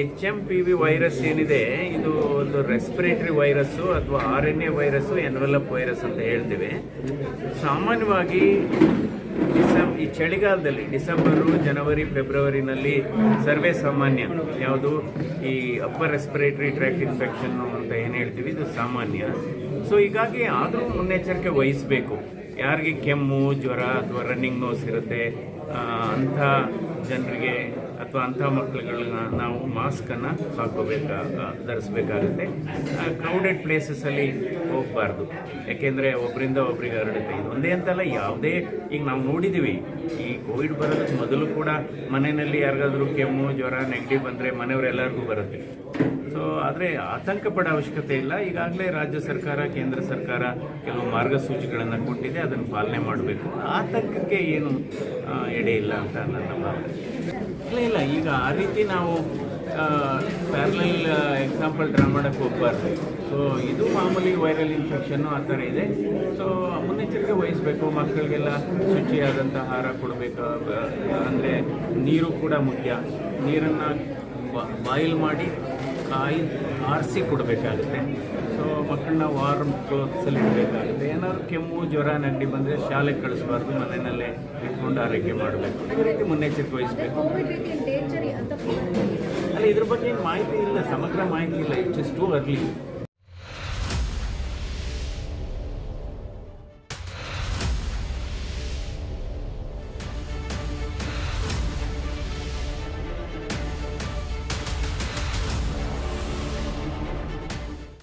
H M P V virus ಏನಿದೆ, ಇದು ಒಂದು ರೆಸ್ಪಿರೇಟರಿ ವೈರಸ್ಸು ಅಥವಾ R N A virus envelope virus ಅಂತ ಹೇಳ್ತೇವೆ. ಸಾಮಾನ್ಯವಾಗಿ ಡಿಸೆಂಬ್ ಈ ಚಳಿಗಾಲದಲ್ಲಿ ಡಿಸೆಂಬರು, ಜನವರಿ, ಫೆಬ್ರವರಿನಲ್ಲಿ ಸರ್ವೇ ಸಾಮಾನ್ಯ. ಯಾವುದು? ಈ ಅಪ್ಪರ್ ರೆಸ್ಪಿರೇಟರಿ ಟ್ರ್ಯಾಕ್ಟ್ ಇನ್ಫೆಕ್ಷನ್ ಅಂತ ಏನು ಹೇಳ್ತೀವಿ? ಇದು ಸಾಮಾನ್ಯ. ಸೊ ಹೀಗಾಗಿ ಆದರೂ ಮುನ್ನೆಚ್ಚರಿಕೆ ವಹಿಸಬೇಕು. ಯಾರಿಗೆ ಕೆಮ್ಮು, ಜ್ವರ ಅಥವಾ ರನ್ನಿಂಗ್ ನೋಸ್ ಇರುತ್ತೆ ಅಂಥ ಜನರಿಗೆ ಅಥವಾ ಅಂಥ ಮಕ್ಕಳುಗಳನ್ನ ನಾವು ಮಾಸ್ಕನ್ನು ಹಾಕೋಬೇಕಾ ಧರಿಸ್ಬೇಕಾಗುತ್ತೆ. ಕ್ರೌಡೆಡ್ ಪ್ಲೇಸಸ್ಸಲ್ಲಿ ಹೋಗಬಾರ್ದು. ಯಾಕೆಂದರೆ ಒಬ್ಬರಿಂದ ಒಬ್ರಿಗೆ ಹರಡುತ್ತೆ. ಇದು ಒಂದೇ ಅಂತಲ್ಲ, ಯಾವುದೇ, ಈಗ ನಾವು ನೋಡಿದ್ದೀವಿ, ಈ ಕೋವಿಡ್ ಬರೋದಕ್ಕೆ ಮೊದಲು ಕೂಡ ಮನೆಯಲ್ಲಿ ಯಾರಿಗಾದರೂ ಕೆಮ್ಮು, ಜ್ವರ, ನೆಗಡಿ ಬಂದರೆ ಮನೆಯವರೆಲ್ಲರಿಗೂ ಬರುತ್ತೆ. ಸೊ ಆದರೆ ಆತಂಕ ಪಡೋ ಅವಶ್ಯಕತೆ ಇಲ್ಲ. ಈಗಾಗಲೇ ರಾಜ್ಯ ಸರ್ಕಾರ, ಕೇಂದ್ರ ಸರ್ಕಾರ ಕೆಲವು ಮಾರ್ಗಸೂಚಿಗಳನ್ನು ಕೊಟ್ಟಿದೆ. ಅದನ್ನು ಪಾಲನೆ ಮಾಡಬೇಕು. ಆತಂಕಕ್ಕೆ ಏನು ಎಡೆ ಇಲ್ಲ ಅಂತ ನನ್ನ ಭಾವನೆ. ಇಲ್ಲ ಇಲ್ಲ. ಈಗ ಆ ರೀತಿ ನಾವು ಪ್ಯಾರಲಲ್ ಎಕ್ಸಾಂಪಲ್ ಡ್ರಾ ಮಾಡೋಕ್ಕೆ ಹೋಗ್ಬಾರ್ದು ಸೊ ಇದು ಮಾಮೂಲಿ ವೈರಲ್ ಇನ್ಫೆಕ್ಷನ್ನು ಆ ಥರ ಇದೆ. ಸೊ ಮುನ್ನೆಚ್ಚರಿಕೆ ವಹಿಸಬೇಕು, ಮಕ್ಕಳಿಗೆಲ್ಲ ಶುಚಿಯಾದಂಥ ಆಹಾರ ಕೊಡಬೇಕು, ಅಂದರೆ ನೀರು ಕೂಡ ಮುಖ್ಯ. ನೀರನ್ನು ಬಾಯಿಲ್ ಮಾಡಿ ಕಾಯಿ ಆರಿಸಿ ಕೊಡಬೇಕಾಗುತ್ತೆ. ಸೊ ಮಕ್ಕಳನ್ನ ವಾರ್ಮ್ ಕ್ಲೋತ್ಸಲ್ಲಿ ಇಡಬೇಕಾಗುತ್ತೆ. ಏನಾದ್ರು ಕೆಮ್ಮು ಜ್ವರ ನೆಗಡಿ ಬಂದರೆ ಶಾಲೆಗೆ ಕಳಿಸ್ಬಾರ್ದು ಮನೆಯಲ್ಲೇ ಇಟ್ಕೊಂಡು ಆರೈಕೆ ಮಾಡಬೇಕು. ಈ ರೀತಿ ಮುನ್ನೆಚ್ಚರಿಕೆ ವಹಿಸಬೇಕು. ಅಲ್ಲಿ ಇದ್ರ ಬಗ್ಗೆ ಮಾಹಿತಿ ಇಲ್ಲ. ಸಮಗ್ರ ಮಾಹಿತಿ ಇಲ್ಲ. It's too early